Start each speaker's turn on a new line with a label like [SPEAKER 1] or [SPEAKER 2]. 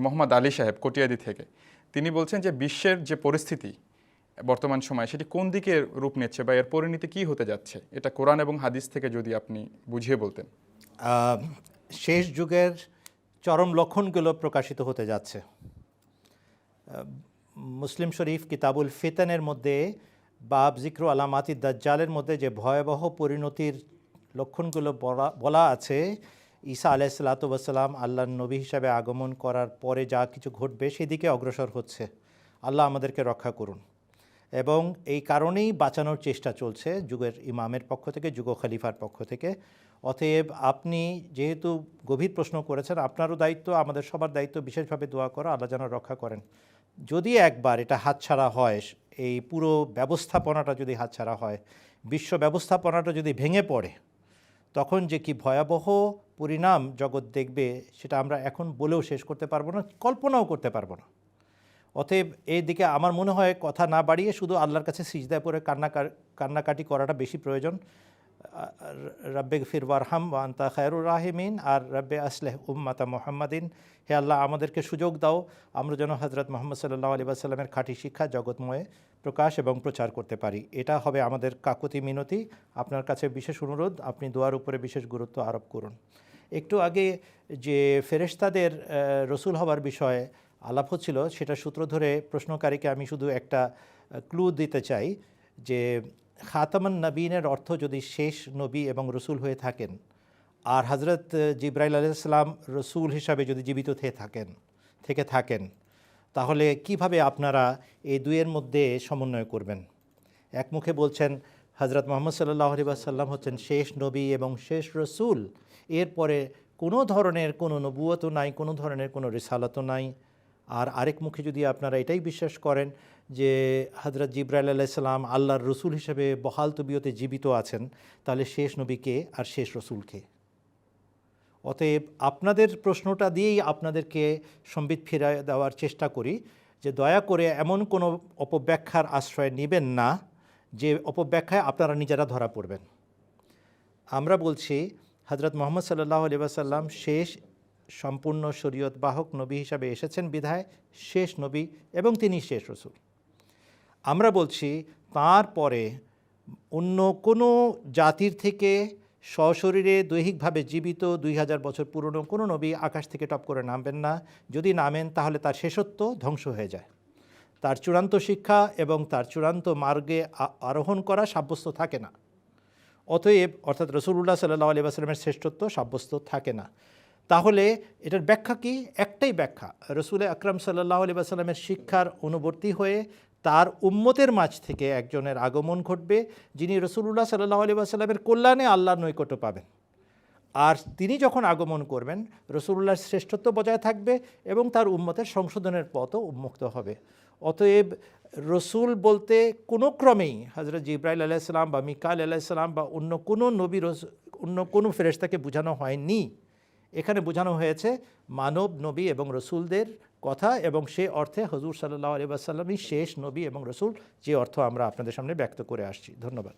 [SPEAKER 1] মোহাম্মদ আলী সাহেব কটিয়াদি থেকে। তিনি বলছেন যে বিশ্বের যে পরিস্থিতি বর্তমান সময়ে, সেটি কোন দিকে রূপ নিচ্ছে বা এর পরিণতি কি হতে যাচ্ছে, এটা কোরআন এবং হাদিস থেকে যদি আপনি বুঝিয়ে বলতেন।
[SPEAKER 2] শেষ যুগের চরম লক্ষণগুলো প্রকাশিত হতে যাচ্ছে। মুসলিম শরীফ কিতাবুল ফিতানের মধ্যে, বাব জিক্র আলামাতি দাজ্জালের মধ্যে যে ভয়াবহ পরিণতির লক্ষণগুলো বলা- বলা আছে ঈসা আলাইসাল্লাতাম আল্লাহ নবী হিসাবে আগমন করার পরে যা কিছু ঘটবে সেদিকে অগ্রসর হচ্ছে। আল্লাহ আমাদেরকে রক্ষা করুন। এবং এই কারণেই বাঁচানোর চেষ্টা চলছে যুগের ইমামের পক্ষ থেকে, যুগ খলিফার পক্ষ থেকে। অতএব আপনি যেহেতু গভীর প্রশ্ন করেছেন, আপনারও দায়িত্ব, আমাদের সবার দায়িত্ব বিশেষভাবে দোয়া করা, আল্লাহ যেন রক্ষা করেন। যদি একবার এটা হাতছাড়া হয়, এই পুরো ব্যবস্থাপনাটা যদি হাতছাড়া হয়, বিশ্ব ব্যবস্থাপনাটা যদি ভেঙে পড়ে, তখন যে কি ভয়াবহ পরিণাম জগৎ দেখবে, সেটা আমরা এখন বলেও শেষ করতে পারব না, কল্পনাও করতে পারব না। অতএব এই দিকে আমার মনে হয় কথা না বাড়িয়ে শুধু আল্লাহর কাছে সিজদায় পরে কান্না কান্নাকাটি করাটা বেশি প্রয়োজন। রব্বে ফিরবার হাম আন্তা খায়রুর রাহিমিন, আর রব্বে আসলেহ উম্মাতা মোহাম্মদিন। হে আল্লাহ, আমাদেরকে সুযোগ দাও, আমরা যেন হজরত মোহাম্মদ সাল্লাহ আলী সাল্লামের খাঁটি শিক্ষা জগৎময়ে প্রকাশ এবং প্রচার করতে পারি। এটা হবে আমাদের কাকুতি মিনতি। আপনার কাছে বিশেষ অনুরোধ, আপনি দোয়ার উপরে বিশেষ গুরুত্ব আরোপ করুন। একটু আগে যে ফেরেশতাদের রসুল হবার বিষয়ে আলাপ হচ্ছিল, সেটা সূত্র ধরে প্রশ্নকারীকে আমি শুধু একটা ক্লু দিতে চাই যে খাতামান নবীনের অর্থ যদি শেষ নবী এবং রসুল হয়ে থাকেন, আর হজরত জিব্রাইল আলাইসাল্লাম রসুল হিসাবে যদি জীবিত থেকে থাকেন থেকে থাকেন, তাহলে কীভাবে আপনারা এই দুইয়ের মধ্যে সমন্বয় করবেন? এক মুখে বলছেন হজরত মোহাম্মদ সাল্লাহ আলিবাসাল্লাম হচ্ছেন শেষ নবী এবং শেষ রসুল। এরপরে কোনো ধরনের কোনো নবুয়তও নাই, কোনো ধরনের কোনো রিসালতও নাই। আর আরেক মুখে যদি আপনারা এটাই বিশ্বাস করেন যে হজরত জিব্রাইল আলাইসাল্লাম আল্লাহর রসুল হিসেবে বহাল তবিয়তে জীবিত আছেন, তাহলে শেষ নবীকে আর শেষ রসুলকে অতএব আপনাদের প্রশ্নটা দিয়েই আপনাদেরকে সম্বিত ফিরে দেওয়ার চেষ্টা করি যে দয়া করে এমন কোনো অপব্যাখ্যার আশ্রয় নেবেন না। যে অপব্যাখ্যায় আপনারা নিজেরা ধরা পড়বেন। আমরা বলছি হজরত মোহাম্মদ সাল্লাহ আলিবাসাল্লাম শেষ সম্পূর্ণ শরীয়ত বাহক নবী হিসাবে এসেছেন বিধায়, শেষ নবী এবং তিনি শেষ রসুল। আমরা বলছি, তার পরে অন্য কোনো জাতির থেকে সশরীরে দৈহিকভাবে জীবিত দুই হাজার বছর পুরনো কোনো নবী আকাশ থেকে টপ করে নামবেন না। যদি নামেন, তাহলে তার শেষত্ব ধ্বংস হয়ে যায়। তার চূড়ান্ত শিক্ষা এবং তার চূড়ান্ত মার্গে আরোহণ করা সাব্যস্ত থাকে না। অতএব, অর্থাৎ রসুল্লাহ সাল্লাহ আলি আসলামের শ্রেষ্ঠত্ব সাব্যস্ত থাকে না। তাহলে এটার ব্যাখ্যা কি? একটাই ব্যাখ্যা। রসুল আকরাম সাল্লাহ আলি আসলামের শিক্ষার অনুবর্তী হয়ে তার উম্মতের মাঝ থেকে একজনের আগমন ঘটবে, যিনি রসুল্লাহ সাল্লাহ আলি আসলামের কল্যাণে আল্লাহর নৈকট্য পাবেন। আর তিনি যখন আগমন করবেন রসুল্লাহর শ্রেষ্ঠত্ব বজায় থাকবে এবং তার উম্মতের সংশোধনের পথও উন্মুক্ত হবে। অতএব রসুল বলতে কোনো ক্রমেই হজরত জিব্রাইল আলাইসালাম বা মিকাল আলাইসালাম বা অন্য কোনো নবী রস, অন্য কোনো ফেরেস্তাকে বোঝানো হয়নি। এখানে বোঝানো হয়েছে মানব নবী এবং রসুলদের কথা এবং সে অর্থে হজুর সাল্লাহ আলী শেষ নবী এবং রসুল, যে অর্থ আমরা আপনাদের সামনে ব্যক্ত করে আসছি। ধন্যবাদ।